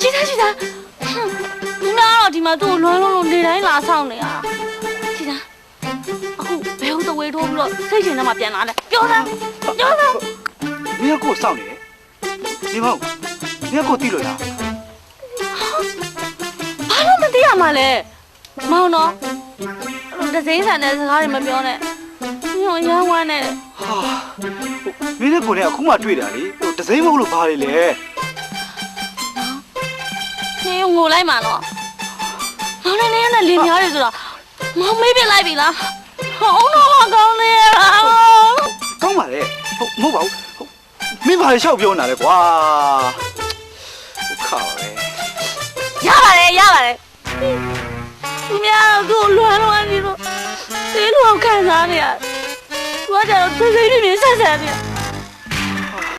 ကြည်သားကြည်သားဟွန်းငါကတော့ဒီမှာသူ့ကိုလွမ်းလုံးလုံးနေတိုင်းလာဆောင်နေရတာကြည်သားအခုဘယ်ဟုတ်တဝေးထိုးပြီးတော့စိတ်ချင်ထဲမှာပြန်လာတယ်ပြောစမ်းပြောစမ်းမင်းကကိုယ်စောင့်နေတယ်နေမဟုတ်မင်းကကိုယ်တိလို့လားဘာလို့မသိရမှာလဲမောင်တော့အဲ့လိုဒစိမ့်ဆန်တဲ့စကားတွေမပြောနဲ့ညို့ရမ်းဝမ်းနဲ့ ဟာမင်းနဲ့ကိုယ်နဲ့အခုမှတွေ့တာလေဟိုဒစိမ့်မဟုတ်လို့ဘာလေလဲနေ ငိုလိုက်မှာတော့မောင်နဲ့နေနဲ့လင်များတယ်ဆိုတော့မောင်မေးပြလိုက်ပြီလားဟောင်းတော့မကောင်းနေရတာကောင်းပါလေဟုတ်မဟုတ်ပါဘူးဟုတ်မင်းဘာလေလျှောက်ပြောနေတာလဲကွာဟုတ်ခါပါပဲရပါတယ်ရပါတယ်သူများတော့သူ့ကိုလွမ်းလွမ်းနေတော့သေးလို့ခံစားနေရသူကကြတော့သိသိပြင်းပြင်းဆက်ဆက်နေ